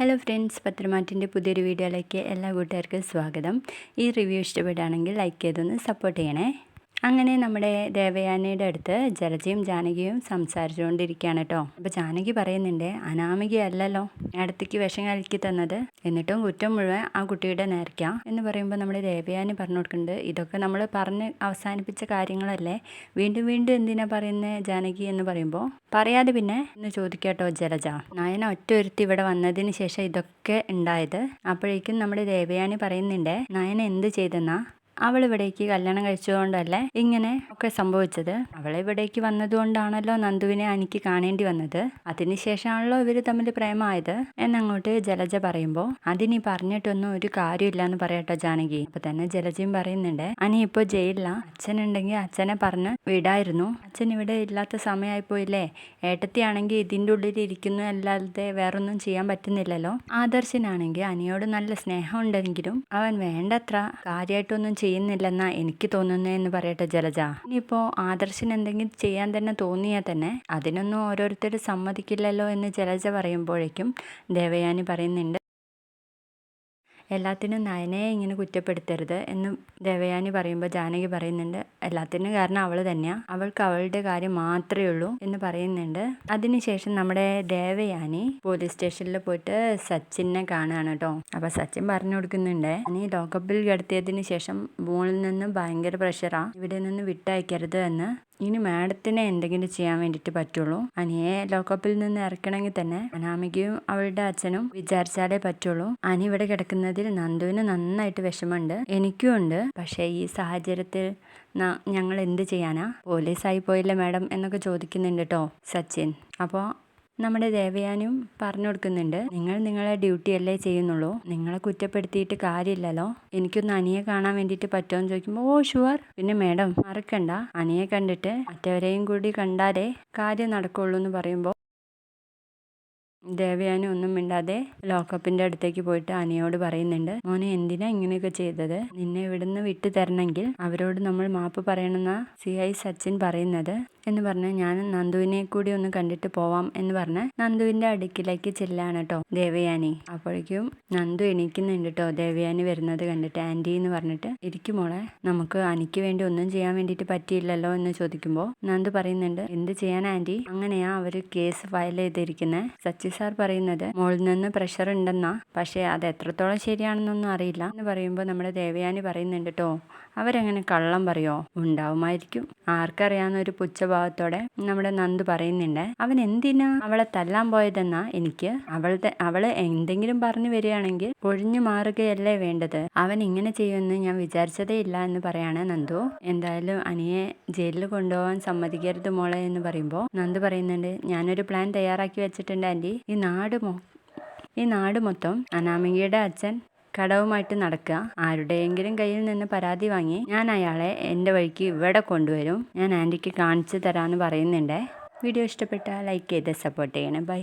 Hello friends പത്രമാറ്റിന്റെ പുതിയൊരു വീഡിയോയിലേക്ക് എല്ലാ കൂട്ടുകാർക്കും സ്വാഗതം. ഈ റിവ്യൂ ഇഷ്ടപ്പെടുകയാണെങ്കിൽ ലൈക്ക് ചെയ്തൊന്ന് സപ്പോർട്ട് ചെയ്യണേ. അങ്ങനെ നമ്മുടെ ദേവയാനിയുടെ അടുത്ത് ജലജയും ജാനകിയും സംസാരിച്ചുകൊണ്ടിരിക്കുകയാണ് കേട്ടോ. അപ്പോൾ ജാനകി പറയുന്നുണ്ട് അനാമികയല്ലല്ലോ അടുത്തേക്ക് വിഷം കലക്കി തന്നത്. എന്നിട്ടും കുറ്റം മുഴുവൻ ആ കുട്ടിയുടെ നേർക്കാം എന്ന് പറയുമ്പോൾ നമ്മുടെ ദേവയാനി പറഞ്ഞു കൊടുക്കുന്നുണ്ട് ഇതൊക്കെ നമ്മൾ പറഞ്ഞ് അവസാനിപ്പിച്ച കാര്യങ്ങളല്ലേ. വീണ്ടും വീണ്ടും എന്തിനാ പറയുന്നത് ജാനകി എന്ന് പറയുമ്പോൾ പറയാതെ പിന്നെ എന്ന് ചോദിക്കാട്ടോ ജലജ. നയന ഒറ്റ ഒരുത്തി ഇവിടെ വന്നതിന് ശേഷം ഇതൊക്കെ ഉണ്ടായത്. അപ്പോഴേക്കും നമ്മുടെ ദേവയാനി പറയുന്നുണ്ട് നയന എന്ത് ചെയ്തെന്നാ? അവൾ ഇവിടേക്ക് കല്യാണം കഴിച്ചതുകൊണ്ടല്ലേ ഇങ്ങനെ ഒക്കെ സംഭവിച്ചത്. അവൾ ഇവിടേക്ക് വന്നതുകൊണ്ടാണല്ലോ നന്ദുവിനെ എനിക്ക് കാണേണ്ടി വന്നത്. അതിനുശേഷമാണല്ലോ ഇവർ തമ്മിൽ പ്രേമമായത്. എന്നങ്ങോട്ട് ജലജ പറയുമ്പോൾ അതിനി പറഞ്ഞിട്ടൊന്നും ഒരു കാര്യമില്ല എന്ന് പറയട്ടോ ജാനകി. അപ്പൊ തന്നെ ജലജയും പറയുന്നുണ്ട് അനി ഇപ്പൊ ജയിലില്ല അച്ഛനുണ്ടെങ്കിൽ അച്ഛനെ പറഞ്ഞ് വിടായിരുന്നു. അച്ഛൻ ഇവിടെ ഇല്ലാത്ത സമയമായി പോയില്ലേ ഏട്ടത്തിയാണെങ്കിൽ ഇതിന്റെ ഉള്ളിൽ ഇരിക്കുന്നു അല്ലാതെ വേറൊന്നും ചെയ്യാൻ പറ്റുന്നില്ലല്ലോ. ആദർശനാണെങ്കിൽ അനിയോട് നല്ല സ്നേഹം ഉണ്ടെങ്കിലും അവൻ വേണ്ടത്ര കാര്യമായിട്ടൊന്നും ചെയ്യുന്നില്ലെന്നാ എനിക്ക് തോന്നുന്നതെന്ന് പറയട്ടെ ജലജ. ഇനിയിപ്പോൾ ആദർശിന് എന്തെങ്കിലും ചെയ്യാൻ തന്നെ തോന്നിയാൽ തന്നെ അതിനൊന്നും ഓരോരുത്തർ സമ്മതിക്കില്ലല്ലോ എന്ന് ജലജ പറയുമ്പോഴേക്കും ദേവയാനി പറയുന്നുണ്ട്. എല്ലാത്തിനും നയനയെ ഇങ്ങനെ കുറ്റപ്പെടുത്തരുത് എന്ന് ദേവയാനി പറയുമ്പോൾ ജാനകി പറയുന്നുണ്ട്. എല്ലാത്തിനും കാരണം അവൾ തന്നെയാണ് അവൾക്ക് അവളുടെ കാര്യം മാത്രമേ ഉള്ളൂ എന്ന് പറയുന്നുണ്ട്. അതിനുശേഷം നമ്മുടെ ദേവയാനി പോലീസ് സ്റ്റേഷനിൽ പോയിട്ട് സച്ചിനെ കാണുകയാണ് കേട്ടോ അപ്പൊ സച്ചിൻ പറഞ്ഞു കൊടുക്കുന്നുണ്ട് നീ ലോക്കപ്പിൽ കിടത്തിയതിന് ശേഷം മോളിൽ നിന്ന് ഭയങ്കര പ്രഷറാ ഇവിടെ നിന്ന് വിട്ടയക്കരുത് എന്ന്. ഇനി മാഡത്തിന് എന്തെങ്കിലും ചെയ്യാൻ വേണ്ടിയിട്ട് പറ്റുള്ളൂ. അനിയെ ലോക്കപ്പിൽ നിന്ന് ഇറക്കണമെങ്കിൽ തന്നെ അനാമികയും അവളുടെ അച്ഛനും വിചാരിച്ചാലേ പറ്റുള്ളൂ. അനി ഇവിടെ കിടക്കുന്നതിൽ നന്ദുവിന് നന്നായിട്ട് വിഷമമുണ്ട്. എനിക്കും ഉണ്ട്. പക്ഷേ ഈ സാഹചര്യത്തിൽ ഞങ്ങൾ എന്ത് ചെയ്യാനാ? പോലീസായി പോയില്ലേ മാഡം എന്നൊക്കെ ചോദിക്കുന്നുണ്ട് കേട്ടോ സച്ചിൻ. അപ്പോൾ നമ്മുടെ ദേവയാനും പറഞ്ഞു കൊടുക്കുന്നുണ്ട്. നിങ്ങൾ നിങ്ങളെ ഡ്യൂട്ടി അല്ലേ ചെയ്യുന്നുള്ളൂ. നിങ്ങളെ കുറ്റപ്പെടുത്തിയിട്ട് കാര്യമില്ലല്ലോ. എനിക്കൊന്ന് അനിയെ കാണാൻ വേണ്ടിയിട്ട് പറ്റുമോ എന്ന് ചോദിക്കുമ്പോൾ ഓ ഷുവർ. പിന്നെ മേഡം മറക്കണ്ട. അനിയെ കണ്ടിട്ട് മറ്റവരെയും കൂടി കണ്ടാലേ കാര്യം നടക്കുള്ളൂ എന്ന് പറയുമ്പോൾ ദേവയാനി ഒന്നും മിണ്ടാതെ ലോക്കപ്പിന്റെ അടുത്തേക്ക് പോയിട്ട് അനിയോട് പറയുന്നുണ്ട് മോനെ എന്തിനാ ഇങ്ങനെയൊക്കെ ചെയ്തത്? നിന്നെ ഇവിടുന്ന് വിട്ടു തരണമെങ്കിൽ അവരോട് നമ്മൾ മാപ്പ് പറയണമെന്ന സി ഐ സച്ചിൻ പറയുന്നത്. എന്ന് പറഞ്ഞ് ഞാൻ നന്ദുവിനെ കൂടി ഒന്ന് കണ്ടിട്ട് പോവാം എന്ന് പറഞ്ഞ് നന്ദുവിന്റെ അടുക്കിലേക്ക് ചെല്ലാണ് കേട്ടോ ദേവയാനി. അപ്പോഴേക്കും നന്ദു എണീക്കുന്നുണ്ട് കേട്ടോ ദേവയാനി വരുന്നത് കണ്ടിട്ട് ആന്റി എന്ന് പറഞ്ഞിട്ട് ഇരിക്കും മോളെ നമുക്ക് അനിക്ക് വേണ്ടി ഒന്നും ചെയ്യാൻ വേണ്ടിയിട്ട് പറ്റിയില്ലല്ലോ എന്ന് ചോദിക്കുമ്പോൾ നന്ദു പറയുന്നുണ്ട് എന്ത് ചെയ്യാൻ ആന്റി? അങ്ങനെയാ അവർ കേസ് ഫയൽ ചെയ്തിരിക്കുന്നത് സാർ പറയുന്നത് മോളിൽ നിന്ന് പ്രഷർ ഉണ്ടെന്നാ. പക്ഷേ അത് എത്രത്തോളം ശരിയാണെന്നൊന്നും അറിയില്ല. എന്ന് പറയുമ്പോൾ നമ്മുടെ ദേവയാനി പറയുന്നുണ്ട് കേട്ടോ അവരെങ്ങനെ കള്ളം പറയോ? ഉണ്ടാവുമായിരിക്കും. ആർക്കറിയാവുന്ന ഒരു പുച്ഛഭാവത്തോടെ നമ്മുടെ നന്ദു പറയുന്നുണ്ട്. അവൻ എന്തിനാ അവളെ തല്ലാൻ പോയതെന്നാ? എനിക്ക് അവളുടെ അവൾ എന്തെങ്കിലും പറഞ്ഞു വരികയാണെങ്കിൽ ഒഴിഞ്ഞു മാറുകയല്ലേ വേണ്ടത്. അവൻ ഇങ്ങനെ ചെയ്യുമെന്ന് ഞാൻ വിചാരിച്ചതേ ഇല്ല എന്ന് പറയാണ് നന്ദു. എന്തായാലും അനിയെ ജയിലിൽ കൊണ്ടുപോകാൻ സമ്മതിക്കരുത് മോളെ എന്ന് പറയുമ്പോൾ നന്ദു പറയുന്നുണ്ട്. ഞാനൊരു പ്ലാൻ തയ്യാറാക്കി വെച്ചിട്ടുണ്ട് ആന്റി ഈ നാട് മൊ ഈ നാട് മൊത്തം അനാമികയുടെ അച്ഛൻ കടവുമായിട്ട് നടക്കുക. ആരുടെയെങ്കിലും കയ്യിൽ നിന്ന് പരാതി വാങ്ങി ഞാൻ അയാളെ എന്റെ വഴിക്ക് ഇവിടെ കൊണ്ടുവരും. ഞാൻ ആന്റിക്ക് കാണിച്ചു തരാമെന്ന് പറയുന്നുണ്ട്. വീഡിയോ ഇഷ്ടപ്പെട്ടാൽ ലൈക്ക് ചെയ്ത് സപ്പോർട്ട് ചെയ്യണേ. ബൈ.